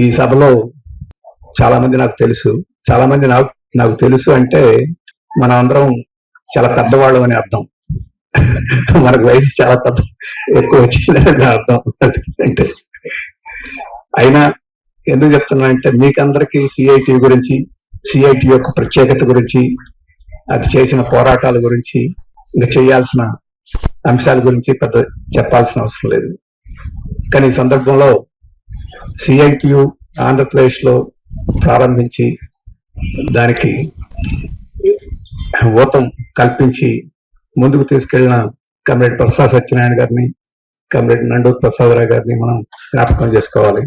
ఈ సభలో చాలా మంది నాకు తెలుసు. చాలా మంది నాకు నాకు తెలుసు అంటే మన అందరం చాలా పెద్దవాళ్ళం అని అర్థం. మనకు వయసు చాలా పెద్ద ఎక్కువ వచ్చిందని అర్థం. అంటే అయినా ఎందుకు చెప్తున్నా అంటే మీకందరికీ సిఐటి గురించి సిఐటి యొక్క ప్రత్యేకత గురించి అది చేసిన పోరాటాల గురించి ఇంకా చేయాల్సిన అంశాల గురించి పెద్ద చెప్పాల్సిన అవసరం లేదు. కానీ ఈ సందర్భంలో సిఐటియు ఆంధ్రప్రదేశ్లో ప్రారంభించి దానికి ఊతం కల్పించి ముందుకు తీసుకెళ్ళిన కమ్రేడ్ ప్రసాద్ సత్యనారాయణ గారిని కమ్రేడ్ నండూర్ ప్రసాదరావు గారిని మనం జ్ఞాపకం చేసుకోవాలి.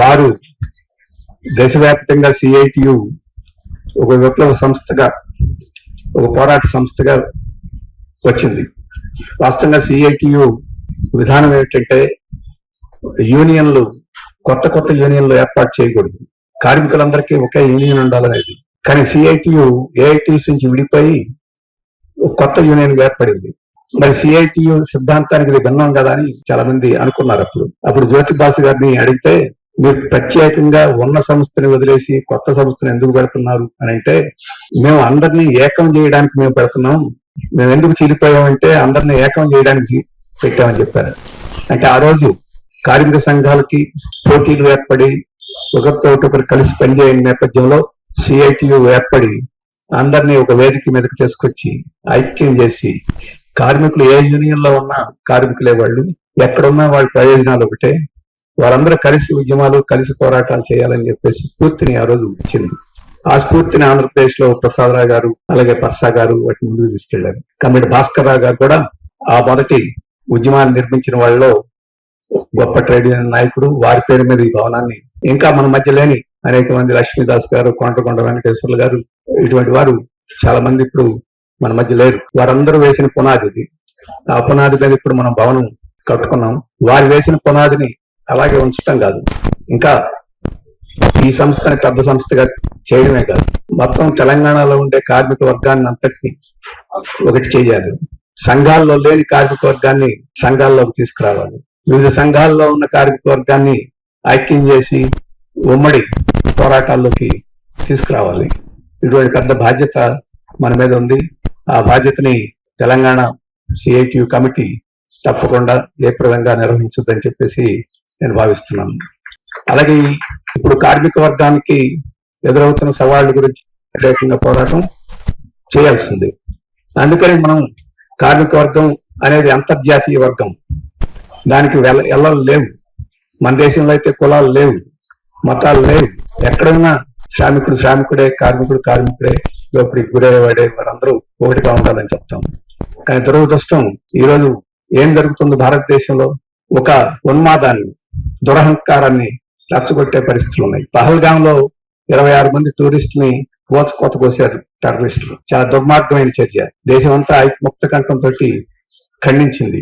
వారు దేశవ్యాప్తంగా సిఐటియు ఒక విప్లవ సంస్థగా ఒక పోరాట సంస్థగా వచ్చింది. వాస్తవంగా సిఐటియు విధానం ఏమిటంటే యూనియన్లు కొత్త కొత్త యూనియన్లు ఏర్పాటు చేయకూడదు. కార్మికులందరికీ ఒకే యూనియన్ ఉండాలనేది కానీ సిఐటియు ఏఐటిస్ నుంచి విడిపోయి కొత్త యూనియన్ ఏర్పడింది. మరి సిఐటియు సిద్ధాంతానికి ఇది భిన్నం కదా అని చాలా మంది అనుకున్నారు అప్పుడు. అప్పుడు జ్యోతిబాసు గారిని అడిగితే మీరు ప్రత్యేకంగా ఉన్న సంస్థని వదిలేసి కొత్త సంస్థను ఎందుకు పెడుతున్నారు అని అంటే మేము అందరినీ ఏకం చేయడానికి మేము పెడుతున్నాం. మేము ఎందుకు చీలిపోయామంటే అందరినీ ఏకం చేయడానికి పెట్టామని చెప్పారు. అంటే ఆ రోజు కార్మిక సంఘాలకి పోటీలు ఏర్పడి ఒకరితో ఒకరు కలిసి పనిచేయని నేపథ్యంలో సిఐటియు ఏర్పడి అందరినీ ఒక వేదిక మీదకి తీసుకొచ్చి ఐక్యం చేసి కార్మికులు ఏ యూనియన్లో ఉన్నా కార్మికులే వాళ్ళు. ఎక్కడున్నా వాళ్ళ ప్రయోజనాలు ఒకటే. వారందరూ కలిసి ఉద్యమాలు కలిసి పోరాటాలు చేయాలని చెప్పేసి స్ఫూర్తిని ఆ రోజు ఇచ్చింది. ఆ స్ఫూర్తిని ఆంధ్రప్రదేశ్లో ప్రసాదరావు గారు అలాగే పర్సా గారు వాటి ముందుకు తీసుకెళ్ళారు. కమిటీ భాస్కర్ రావు గారు కూడా ఆ మొదటి ఉద్యమాన్ని నిర్మించిన వాళ్ళలో గొప్ప ట్రేడ్ యూనియన్ నాయకుడు వారి పేరు మీద ఈ భవనాన్ని ఇంకా మన మధ్య లేని అనేక మంది లక్ష్మీదాస్ గారు కొండకొండ వెంకటేశ్వర్లు గారు ఇటువంటి వారు చాలా మంది ఇప్పుడు మన మధ్య లేరు. వారందరూ వేసిన పునాది ఇది. ఆ పునాది మీద ఇప్పుడు మనం భవనం కట్టుకున్నాం. వారు వేసిన పునాదిని అలాగే ఉంచటం కాదు. ఇంకా ఈ సంస్థని పెద్ద సంస్థగా చేయడమే కాదు. మొత్తం తెలంగాణలో ఉండే కార్మిక వర్గాన్ని అంతటిని ఒకటి చేయాలి. సంఘాల్లో లేని కార్మిక వర్గాన్ని సంఘాల్లోకి తీసుకురావాలి. వివిధ సంఘాల్లో ఉన్న కార్మిక వర్గాన్ని ఐక్యం చేసి ఉమ్మడి పోరాటాల్లోకి తీసుకురావాలి. ఇటువంటి పెద్ద బాధ్యత మన మీద ఉంది. ఆ బాధ్యతని తెలంగాణ సిఐటియు కమిటీ తప్పకుండా జయప్రదంగా నిర్వహించుద్దని చెప్పేసి నేను భావిస్తున్నాను. అలాగే ఇప్పుడు కార్మిక వర్గానికి ఎదురవుతున్న సవాళ్ళ గురించి వ్యతిరేకంగా పోరాటం చేయాల్సింది. అందుకని మనం కార్మిక వర్గం అనేది అంతర్జాతీయ వర్గం. దానికి వెళ్ళ ఎల్లలు లేవు. మన దేశంలో అయితే కులాలు లేవు మతాలు లేవు. ఎక్కడున్నా శ్రామికుడు శ్రామికుడే కార్మికుడు కార్మికుడే లోపలికి గురయ్యేవాడే వారందరూ ఒకటిగా ఉండాలని చెప్తాం. కానీ దురదృష్టం ఈరోజు ఏం జరుగుతుంది భారతదేశంలో? ఒక ఉన్మాదాన్ని దురహంకారాన్ని రచ్చగొట్టే పరిస్థితులు ఉన్నాయి. పహల్గాంలో ఇరవై ఆరు మంది టూరిస్టుని కోత కోత కోసారు టెర్రరిస్టులు. చాలా దుర్మార్గమైన చర్య. దేశం అంతా ముక్త కంఠంతో ఖండించింది.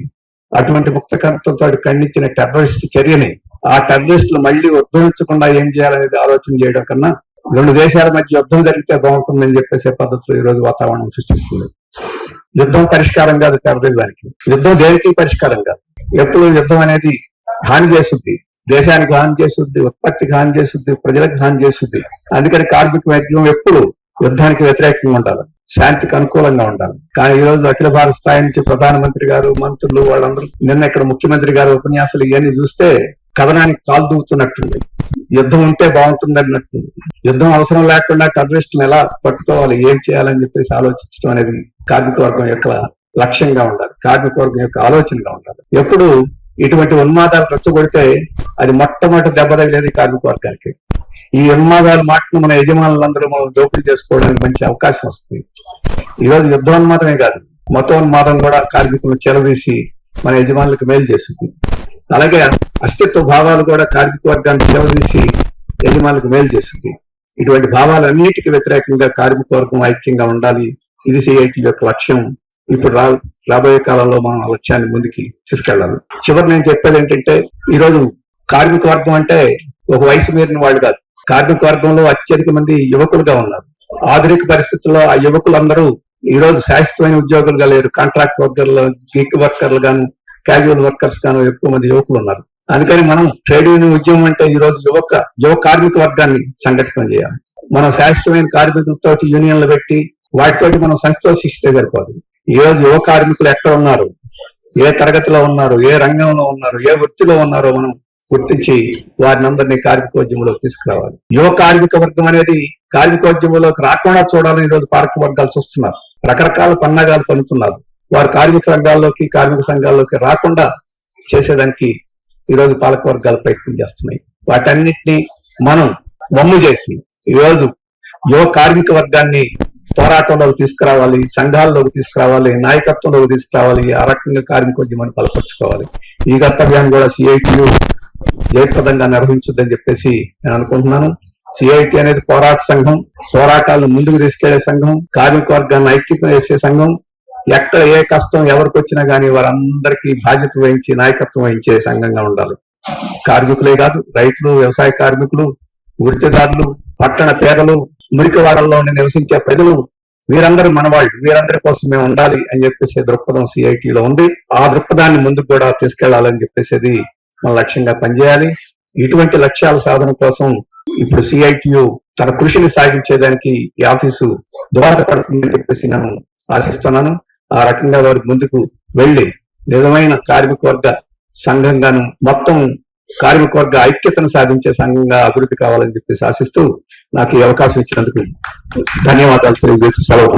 అటువంటి ముక్త కంఠంతో ఖండించిన టెర్రరిస్ట్ చర్యని ఆ టెర్రరిస్టులు మళ్ళీ ఉద్భవించకుండా ఏం చేయాలనేది ఆలోచన చేయడం కన్నా రెండు దేశాల మధ్య యుద్ధం జరిగితే బాగుంటుందని చెప్పేసే పద్ధతిలో ఈ రోజు వాతావరణం సృష్టిస్తుంది. యుద్ధం పరిష్కారం కాదు టెర్రరిజానికి. యుద్ధం దేనికి పరిష్కారం కాదు? ఎప్పుడు యుద్ధం అనేది హాని చేస్తుంది. దేశానికి హాని చేస్తుంది ఉత్పత్తికి హాని చేస్తుంది ప్రజలకు హాని చేస్తుంది. అందుకని కార్మిక వైద్యం ఎప్పుడు యుద్ధానికి వ్యతిరేకంగా ఉండాలి. శాంతికి అనుకూలంగా ఉండాలి. కానీ ఈ రోజు అఖిల భారత స్థాయి నుంచి ప్రధానమంత్రి గారు మంత్రులు వాళ్ళందరూ నిన్న ఇక్కడ ముఖ్యమంత్రి గారు ఉపన్యాసాలు ఇవన్నీ చూస్తే కథనానికి కాలు దూకుతున్నట్టుంది. యుద్ధం ఉంటే బాగుంటుంది అన్నట్టు. యుద్ధం అవసరం లేకుండా టెర్రరిస్టులను ఎలా పట్టుకోవాలి ఏం చేయాలని చెప్పేసి ఆలోచించడం అనేది కార్మిక వర్గం యొక్క లక్ష్యంగా ఉండాలి. కార్మిక వర్గం యొక్క ఆలోచనగా ఉండాలి. ఎప్పుడు ఇటువంటి ఉన్మాదాలు రెచ్చగొడితే అది మొట్టమొదటి దెబ్బ తగిలేది కార్మిక వర్గానికి. ఈ ఉన్మాదాలు మాటను మన యజమానులందరూ మనం దోపిడీ చేసుకోవడానికి మంచి అవకాశం వస్తుంది. ఈ రోజు యుద్ధోన్మాదమే కాదు మతోన్మాదం కూడా కార్మికులను చెలదీసి మన యజమానులకు మేలు చేస్తుంది. అలాగే అస్తిత్వ భావాలు కూడా కార్మిక వర్గాన్ని చెలదీసి యజమానులకు మేలు చేస్తుంది. ఇటువంటి భావాలన్నిటికీ వ్యతిరేకంగా కార్మిక వర్గం ఐక్యంగా ఉండాలి. ఇది సిఐటి యొక్క లక్ష్యం. ఇప్పుడు రా రాబోయే కాలంలో మనం ఆ లక్ష్యాన్ని ముందుకి తీసుకెళ్ళాలి. చివరి నేను చెప్పేది ఏంటంటే ఈ రోజు కార్మిక వర్గం అంటే ఒక వయసు మీరిన వాళ్ళు కాదు. కార్మిక వర్గంలో అత్యధిక మంది యువకులుగా ఉన్నారు. ఆధునిక పరిస్థితుల్లో ఆ యువకులందరూ ఈ రోజు శాశ్వతమైన ఉద్యోగులుగా లేరు. కాంట్రాక్ట్ వర్కర్లు గిగ్ వర్కర్లు గాను క్యాజువల్ వర్కర్స్ గాను ఎక్కువ మంది యువకులు ఉన్నారు. అందుకని మనం ట్రేడ్ యూనియన్ ఉద్యమం అంటే ఈ రోజు యువక యువ కార్మిక వర్గాన్ని సంఘటితం చేయాలి. మనం శాశ్వతమైన కార్మికులతో యూనియన్లు పెట్టి వాటితోటి మనం సంతోషిస్తే సరిపోదు. ఈ రోజు యువ కార్మికులు ఎక్కడ ఉన్నారు? ఏ తరగతిలో ఉన్నారు? ఏ రంగంలో ఉన్నారు? ఏ వృత్తిలో ఉన్నారో మనం గుర్తించి వారి అందరినీ కార్మికోద్యమంలోకి తీసుకురావాలి. యువ కార్మిక వర్గం అనేది కార్మికోద్యమంలోకి రాకుండా చూడాలని ఈ రోజు పాలక వర్గాలు చూస్తున్నారు. రకరకాల పన్నాగాలు పన్నుతున్నారు. వారు కార్మిక రంగాల్లోకి కార్మిక సంఘాల్లోకి రాకుండా చేసేదానికి ఈరోజు పాలక వర్గాలు ప్రయత్నం చేస్తున్నాయి. వాటన్నిటిని మనం మమ్ము చేసి ఈ రోజు యువ కార్మిక వర్గాన్ని పోరాటంలోకి తీసుకురావాలి సంఘాల్లోకి తీసుకురావాలి నాయకత్వంలోకి తీసుకురావాలి ఆ రకంగా కార్మికోద్యమాన్ని బలపరుచుకోవాలి. ఈ కర్తవ్యాన్ని కూడా సిఐటియు జయప్రదంగా నిర్వహించుద్దని చెప్పేసి నేను అనుకుంటున్నాను. సిఐటి అనేది పోరాట సంఘం పోరాటాలను ముందుకు తీసుకెళ్ళే సంఘం కార్మికవర్గాన్ని ఐక్యతం ఐక్యత చేసే సంఘం ఎక్కడ ఏ కష్టం ఎవరికి వచ్చినా కానీ వారందరికీ బాధ్యత వహించి నాయకత్వం వహించే సంఘంగా ఉండాలి. కార్మికులే కాదు రైతులు వ్యవసాయ కార్మికులు వృత్తిదారులు పట్టణ పేదలు మురికివాడల్లో నివసించే ప్రజలు వీరందరూ మనవాళ్ళు వీరందరి కోసం మేము ఉండాలి అని చెప్పేసి దృక్పథం సిఐటిలో లో ఉంది. ఆ దృక్పథాన్ని ముందుకు కూడా తీసుకెళ్ళాలని చెప్పేసి మన లక్ష్యంగా పనిచేయాలి. ఇటువంటి లక్ష్యాల సాధన కోసం ఇప్పుడు సిఐటియు తన కృషిని సాగించేదానికి ఈ ఆఫీసు దోహదపడుతుందని చెప్పేసి నేను ఆశిస్తున్నాను. ఆ రకంగా వారు ముందుకు వెళ్ళి నిజమైన కార్మికవర్గ సంఘంగాను మొత్తం కార్మికవర్గ ఐక్యతను సాధించే సంఘంగా అభివృద్ధి కావాలని చెప్పేసి ఆశిస్తూ నాకు ఈ అవకాశం ఇచ్చినందుకు ధన్యవాదాలు తెలియజేసి సెలవు